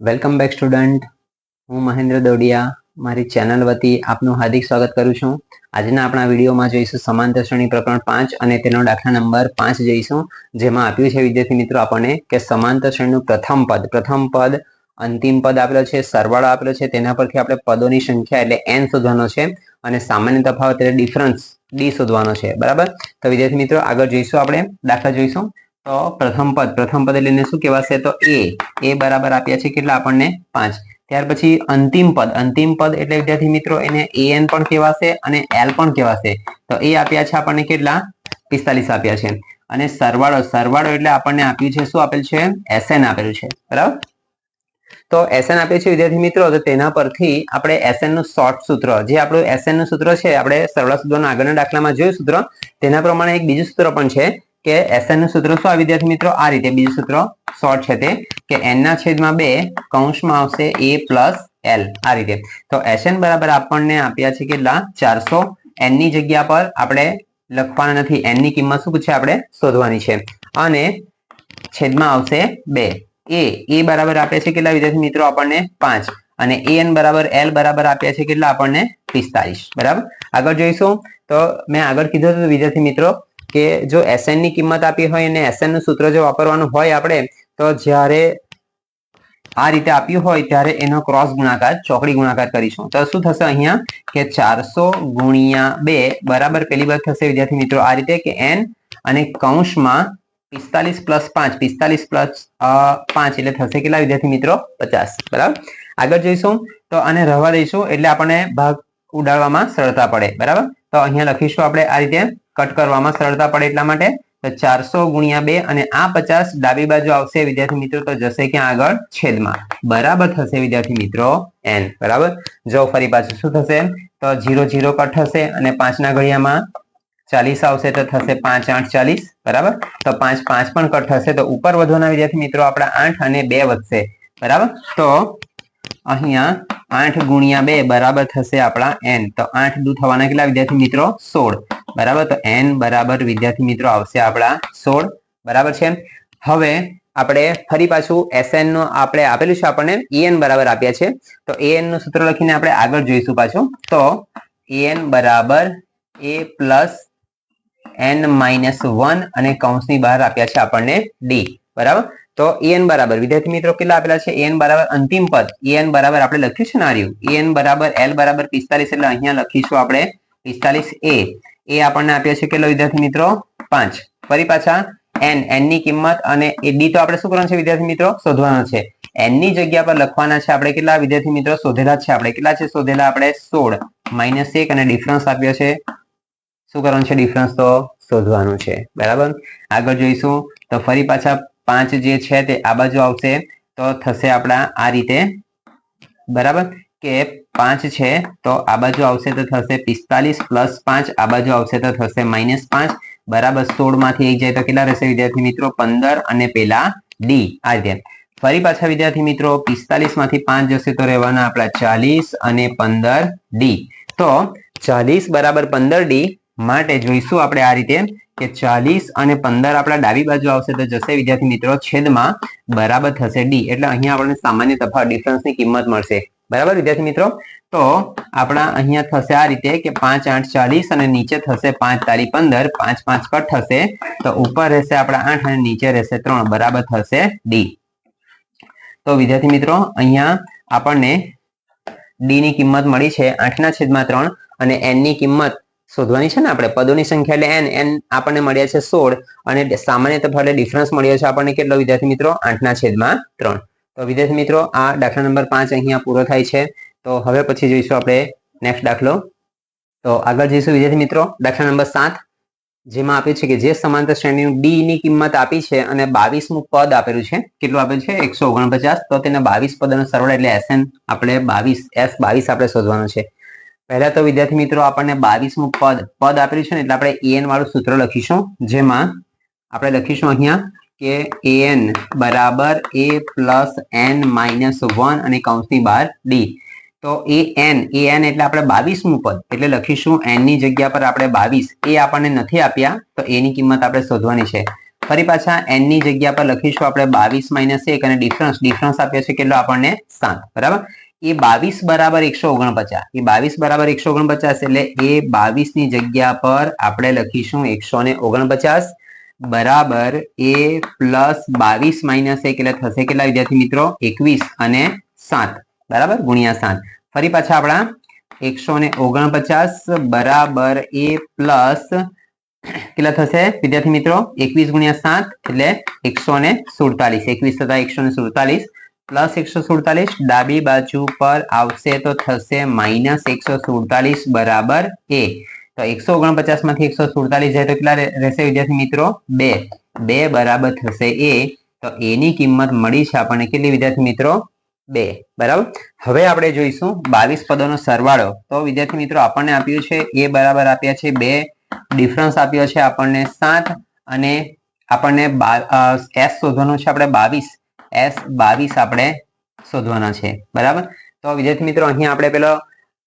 Welcome back student હું મહેન્દ્ર દોડિયા, મારી channel વતી આપનું હાર્દિક સ્વાગત કરું છું. આજના આપણા વિડીયોમાં જોઈશું સમાંતર શ્રેણી પ્રકરણ પાંચ અને તેનો દાખલા નંબર પાંચ જોઈશું, જેમાં આપ્યું છે, વિદ્યાર્થી મિત્રો, આપણને કે સમાંતર શ્રેણીનું પ્રથમ પદ. પ્રથમ પદ અંતિમ પદ આપેલો છે, સરવાળો આપેલો છે, તેના પરથી આપણે પદોની સંખ્યા એટલે એન શોધવાનો છે અને સામાન્ય તફાવત એટલે ડિફરન્સ ડી શોધવાનો છે. બરાબર? તો વિદ્યાર્થી મિત્રો, આગળ જોઈશું આપણે, દાખલા જોઈશું. તો પ્રથમ પદ પ્રથમ પદ એટલે શું કહેવાશે? તો એ એ બરાબર આપ્યા છે કેટલા આપણને? પાંચ. ત્યાર પછી અંતિમ પદ અંતિમ પદ એટલે વિદ્યાર્થી મિત્રો એને એન પણ કહેવાશે અને એલ પણ કહેવાશે. તો એ આપ્યા છે આપણને કેટલા? પિસ્તાલીસ આપ્યા છે. અને સરવાળો સરવાળો એટલે આપણને આપ્યું છે શું આપેલ છે? એસએન આપેલું છે. બરાબર? તો એસએન આપે છે વિદ્યાર્થી મિત્રો, તો તેના પરથી આપણે એસએનનું શોર્ટ સૂત્ર, જે આપણું એસએનનું સૂત્ર છે, આપણે સરળ સૂત્રોના આગળના દાખલામાં જોયું સૂત્ર, તેના પ્રમાણે એક બીજું સૂત્ર પણ છે. કે એસએનનું સૂત્ર શું આ વિદ્યાર્થી મિત્રો? આ રીતે બીજું સૂત્ર શોર્ટ છે તે કે એન ના છેદમાં બે કૌંસમાં આવશે એ પ્લસ એલ આ રીતે. તો એસએન બરાબર આપણને આપ્યા છે કેટલા? ચારસો એનની જગ્યા પર આપણે લખવાના નથી. એનની કિંમત શું પૂછે આપણે શોધવાની છે. અને છેદમાં આવશે બે. એ એ બરાબર આપ્યા છે કેટલા વિદ્યાર્થી મિત્રો? આપણને પાંચ. અને એ એન બરાબર એલ બરાબર આપ્યા છે કેટલા? આપણને પિસ્તાલીસ બરાબર? આગળ જોઈશું. તો મેં આગળ કીધું હતું વિદ્યાર્થી મિત્રો કે જો એસએનની કિંમત આપી હોય અને એસએનનું સૂત્ર જો વાપરવાનું હોય આપણે, તો જ્યારે આ રીતે આપ્યું હોય ત્યારે એનો ક્રોસ ગુણાકાર, ચોકડી ગુણાકાર કરીશું. તો શું થશે અહીંયા? કે ચારસો ગુણ્યા બે બરાબર પેલી બાદ થશે, વિદ્યાર્થી મિત્રો, આ રીતે કે એન અને કૌંસમાં પિસ્તાલીસ પ્લસ પાંચ, પિસ્તાલીસ પ્લસ પાંચ, એટલે થશે કેટલા વિદ્યાર્થી મિત્રો? પચાસ, બરાબર? આગળ જઈશું. તો આને રહેવા દઈશું, એટલે આપણને ભાગ ઉડાડવામાં સરળતા પડે, બરાબર? તો અહીંયા લખીશું આપણે આ રીતે કટ કરવામાં સરળતા પડે એટલા માટે તો ચારસો ગુણ્યા બે અને આ પચાસ ડાબી બાજુ આવશે. વિદ્યાર્થી મિત્રો, તો જશે ક્યાં આગળ? છેદમાં. બરાબર થશે વિદ્યાર્થી મિત્રો એન બરાબર? જો ફરી પાછું શું થશે? તો જીરો જીરો કટ થશે અને પાંચના ઘડિયામાં ચાલીસ આવશે તો થશે પાંચ આઠ ચાલીસ. બરાબર? તો પાંચ પાંચ પણ કટ થશે તો ઉપર વધવાના વિદ્યાર્થી મિત્રો, આપણા આઠ અને બે વધશે. બરાબર? તો અહીંયા આઠ ગુણ્યા બે બરાબર થશે આપણા એન તો આઠ દુ થવાના કેટલા વિદ્યાર્થી મિત્રો? સોળ. બરાબર? તો એન બરાબર વિદ્યાર્થી મિત્રો આવશે આપણા સોળ. બરાબર છે? હવે આપણે ફરી પાછું એસએનનું આપણે આપેલું છે આપણને એન બરાબર આપ્યા છે. તો એનનું સૂત્ર લખીને આપણે આગળ જોઈશું પાછું. તો એન બરાબર A plus N minus one અને કૌંસની બહાર આપ્યા છે આપણને ડી બરાબર? તો એન બરાબર. વિદ્યાર્થી મિત્રો કેટલા આપેલા છે? એન બરાબર અંતિમ પદ. એન બરાબર આપણે લખ્યું છે ને આર્યું એન બરાબર એલ બરાબર પિસ્તાલીસ એટલે અહીંયા લખીશું આપણે પિસ્તાલીસ એ એ આપણને આપ્યા છે કેટલો વિદ્યાર્થી મિત્રો? પાંચ. ફરી પાછા એન એનની કિંમત અને એ ડી તો આપણે શું કરવાનું છે વિદ્યાર્થી મિત્રો? શોધવાનો છે. એનની જગ્યા પર લખવાના છે આપણે કેટલા? વિદ્યાર્થી મિત્રો શોધેલા છે આપણે. કેટલા છે? શોધેલા આપણે સોળ. માઇનસ એક અને ડિફરન્સ આપ્યો છે. શું કરવાનું છે? ડિફરન્સ તો શોધવાનું છે. બરાબર? આગળ જોઈશું. તો ફરી પાછા પાંચ જે છે તે આ બાજુ આવશે, તો થશે આપણા આ રીતે. બરાબર? કે પાંચ છે, તો આ બાજુ આવશે તો થશે પિસ્તાલીસ પ્લસ પાંચ, આ બાજુ આવશે તો થશે માઇનસ પાંચ. બરાબર? સોળમાંથી એક જાય તો કેટલા રહેશે વિદ્યાર્થી મિત્રો? પંદર અને પેલા ડી. આ રીતે. ફરી પાછા વિદ્યાર્થી મિત્રો પિસ્તાલીસમાંથી પાંચ જશે તો રહેવાના આપણા ચાલીસ અને પંદર ડી. તો ચાલીસ બરાબર પંદર ડી માટે જોઈશું આપણે આ રીતે. કે ચાલીસ અને પંદર આપણા ડાબી બાજુ આવશે તો જશે વિદ્યાર્થી મિત્રો છેદમાં, બરાબર થશે ડી. એટલે અહીંયા આપણને સામાન્ય તફાવત ડિફરન્સની કિંમત મળશે. બરાબર વિદ્યાર્થી મિત્રો? તો આપણા અહીંયા થશે આ રીતે કે પાંચ, આઠ, ચાલીસ અને નીચે થશે પાંચ, તારી પંદર. પાંચ પાંચ કટ થશે તો ઉપર રહેશે આપણા આઠ અને નીચે રહેશે ત્રણ. બરાબર થશે ડી. તો વિદ્યાર્થી મિત્રો, અહીંયા આપણને ડી ની કિંમત મળી છે આઠના છેદમાં ત્રણ અને એનની કિંમત શોધવાની છે ને આપણે? પદોની સંખ્યા એટલે એન એન આપણને મળ્યા છે સોળ અને સામાન્ય તફાવત ડિફરન્સ મળ્યો છે આપણને કેટલો? વિદ્યાર્થી મિત્રો, આઠના છેદમાં ત્રણ. તો વિદ્યાર્થી મિત્રો, આ દાખલા નંબર પાંચ અહીંયા પૂરો થાય છે. તો હવે પછી જોઈશું આપણે નેક્સ્ટ દાખલો. તો આગળ જઈશું વિદ્યાર્થી મિત્રો, દાખલા નંબર સાત, જેમાં આપ્યું છે કે જે સમાંતર શ્રેણીનું ડી ની કિંમત આપી છે અને બાવીસમું પદ આપેલું છે, કેટલું આપેલું છે? એકસો ઓગણપચાસ. તો તેના બાવીસ પદનો સરવાળો એટલે એસએન આપણે બાવીસ એસ બાવીસ આપણે શોધવાનું છે. પહેલા તો વિદ્યાર્થી મિત્રો આપણને બાવીસમું પદ પદ આપેલું છે ને એટલે આપણે એન વાળું સૂત્ર લખીશું, જેમાં આપણે લખીશું અહીંયા કે એન બરાબર A plus N minus one અને કૌંસની બહાર ડી. તો એ એન એ એન એટલે આપણે બાવીસમું પદ, એટલે લખીશું એનની જગ્યા પર આપણે બાવીસ, એ આપણને નથી આપ્યા, તો એની કિંમત આપણે શોધવાની છે. ફરી પાછા એનની જગ્યા પર લખીશું આપણે બાવીસ માઇનસ એક અને ડિફરન્સ ડિફરન્સ આપ્યો છે કેટલો આપણને સાત, બરાબર? એ બાવીસ બરાબર એકસો ઓગણપચાસ. એ બાવીસ બરાબર એકસો ઓગણપચાસ એટલે એ બાવીસની જગ્યા પર આપણે લખીશું એકસો ને ઓગણપચાસ બરાબર એ પ્લસ બાવીસ માઇનસ એક એટલે થશે કેટલા વિદ્યાર્થી મિત્રો? એકવીસ અને સાત. બરાબર? ગુણ્યા સાત. ફરી પાછા આપણા એકસો ને ઓગણપચાસ બરાબર એ પ્લસ કેટલા થશે વિદ્યાર્થી મિત્રો? એકવીસ ગુણ્યા સાત એટલે એકસો ને સુડતાલીસ. એકવીસ થતા એકસો ને સુડતાલીસ. પ્લસ એકસો સુડતાલીસ ડાબી બાજુ પર આવશે તો થશે માઇનસ એકસો સુડતાલીસ બરાબર એ. તો એકસો ઓગણપચાસમાંથી એકસો સુડતાલીસ જાય તો કેટલા રહેશે વિદ્યાર્થી મિત્રો? બે. બે બરાબર થશે એ. તો એની કિંમત મળી છે આપણને કેટલી વિદ્યાર્થી મિત્રો? બે. બરાબર? હવે આપણે જોઈશું બાવીસ પદોનો સરવાળો. તો વિદ્યાર્થી મિત્રો, આપણને આપ્યું છે એ બરાબર આપ્યા છે બે. ડિફરન્સ આપ્યો છે આપણને સાત અને આપણને એસ શોધવાનું છે આપણે બાવીસ. એસ બાવીસ આપણે શોધવાના છે, બરાબર? તો વિદ્યાર્થી મિત્રો, અહીંયા આપણે પેલો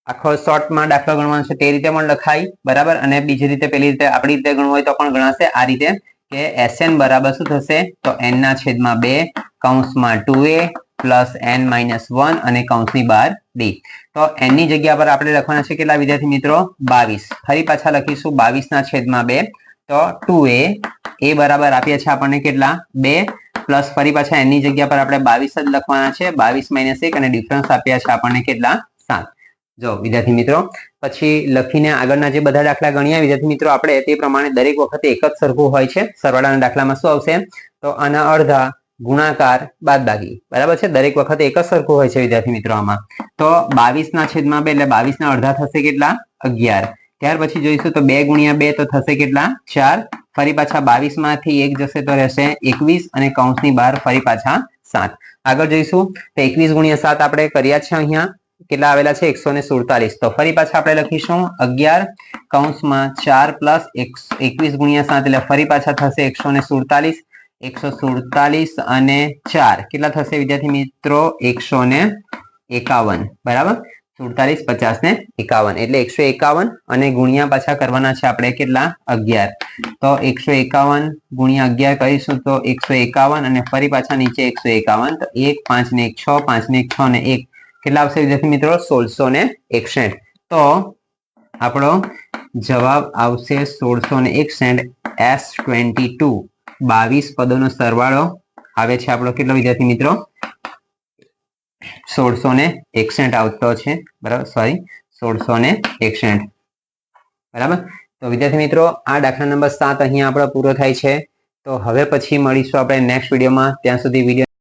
આખો શોર્ટમાં દાખલો ગણવાનો છે, તે રીતે પણ લખાય, બરાબર? અને બીજી રીતે પેલી રીતે આપણી રીતે ગણવું હોય તો પણ ગણાશે. આ રીતે કે એસએન બરાબર શું થશે? તો એન ના છેદમાં બે, કૌંસમાં two A plus N minus one અને કૌંસની બાર ડી તો એનની જગ્યા પર આપણે લખવાના છે કેટલા વિદ્યાર્થી મિત્રો? બાવીસ. ફરી પાછા લખીશું, બાવીસ ના છેદમાં બે. તો ટુ એ બરાબર આપ્યા છે આપણને કેટલા? બે. પ્લસ ફરી પાછા એની જગ્યા પર આપણે બાવીસ જ લખવાના છે. બાવીસ માઇનસ એક અને ડિફરન્સ આપ્યા છે આપણને કેટલા? સાત. જો, વિદ્યાર્થી મિત્રો, પછી લખીને આગળના જે બધા દાખલા ગણ્યા, વિદ્યાર્થી મિત્રો, આપણે તે પ્રમાણે દરેક વખતે એક જ સરખું હોય છે. સરવાળાના દાખલામાં શું આવશે? તો આના અડધા ગુણાકાર બાદબાકી. બરાબર છે? દરેક વખતે એક જ સરખું હોય છે, વિદ્યાર્થી મિત્રો, આમાં. તો બાવીસ ના છેદમાં બે, એટલે બાવીસ ના અડધા થશે કેટલા? અગિયાર. ત્યાર પછી જોઈશું તો બે ગુણ્યા બે તો થશે કેટલા? ચાર. ફરી પાછા બાવીસમાંથી એક જશે તો રહેશે એકવીસ અને કૌંસની બહાર ફરી પાછા સાત. આગળ જઈશું. તો એકવીસ ગુણ્યા સાત આપણે કર્યા છે અહીંયા. કેટલા આવેલા છે? એકસો ને સુડતાલીસ. તો ફરી પાછા આપણે લખીશું. અગિયાર કૌંસમાં ચાર પ્લસ એકવીસ ગુણ્યા સાત એટલે ફરી પાછા થશે એકસો ને સુડતાલીસ. એકસો સુડતાલીસ અને ચાર. કેટલા થશે વિદ્યાર્થી મિત્રો? એકસો ને એકાવન. બરાબર? સુડતાલીસ પચાસ ને એકાવન. એટલે એકસો એકાવન અને ગુણ્યા પાછા કરવાના છે આપણે કેટલા? અગિયાર. તો એકસો એકાવન ગુણ્યા અગિયાર કરીશું તો એકસો એકાવન અને ફરી પાછા નીચે એકસો એકાવન. તો એક, પાંચ ને એક, છ, પાંચ ને એક, છ ને એક. કેટલા આવશે વિદ્યાર્થી મિત્રો? સોળસો ને એકસઠ. તો આપણો જવાબ આવશે સોળસો ને એકસઠ એસ ટ્વેન્ટી ટુ. બાવીસ પદોનો સરવાળો આવે છે આપણો. કેટલો વિદ્યાર્થી મિત્રો? સોળસો ને એકસઠ આવતો છે. બરાબર? સોરી સોળસો ને એકસઠ બરાબર? તો વિદ્યાર્થી મિત્રો, આ દાખલા નંબર સાત અહીંયા આપણો પૂરો થાય છે. તો હવે પછી મળીશું આપણે નેક્સ્ટ વિડીયોમાં ત્યાં સુધી વીડિયો